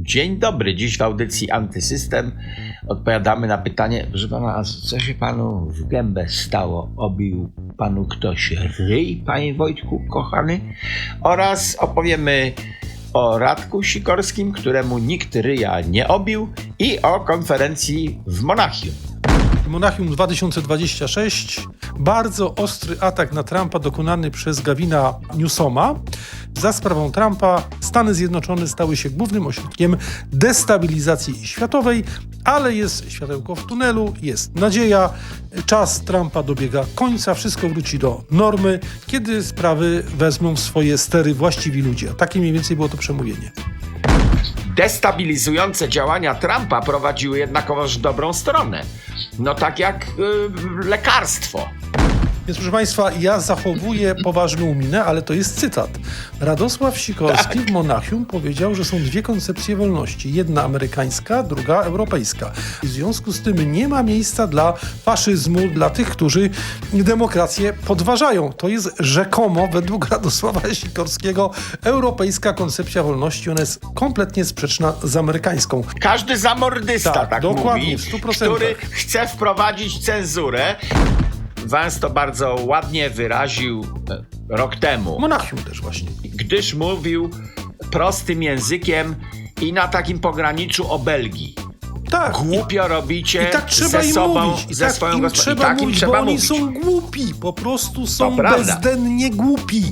Dzień dobry. Dziś w audycji Antysystem odpowiadamy na pytanie, proszę pana, a co się panu w gębę stało? Obił panu ktoś ryj, panie Wojtku, kochany? Oraz opowiemy o Radku Sikorskim, któremu nikt ryja nie obił i o konferencji w Monachium. Monachium 2026. Bardzo ostry atak na Trumpa dokonany przez Gavina Newsoma. Za sprawą Trumpa Stany Zjednoczone stały się głównym ośrodkiem destabilizacji światowej, ale jest światełko w tunelu, jest nadzieja. Czas Trumpa dobiega końca, wszystko wróci do normy, kiedy sprawy wezmą swoje stery właściwi ludzie. Takie mniej więcej było to przemówienie. Destabilizujące działania Trumpa prowadziły jednakowoż dobrą stronę. No tak jak y, lekarstwo. Więc proszę Państwa, ja zachowuję poważną minę, ale to jest cytat. Radosław Sikorski w Monachium powiedział, że są dwie koncepcje wolności. Jedna amerykańska, druga europejska. I w związku z tym nie ma miejsca dla faszyzmu, dla tych, którzy demokrację podważają. To jest rzekomo, według Radosława Sikorskiego, europejska koncepcja wolności. Ona jest kompletnie sprzeczna z amerykańską. Każdy zamordysta tak, Tak, dokładnie, mówi, który chce wprowadzić cenzurę. Vance to bardzo ładnie wyraził e, rok temu, Monachium też właśnie. gdyż mówił prostym językiem i na takim pograniczu o Belgii. Tak. Głupio robicie I tak trzeba ze im sobą, mówić. I ze tak swoją im trzeba I tak im mówić, trzeba bo oni mówić. są głupi. Po prostu są prawda. bezdennie głupi.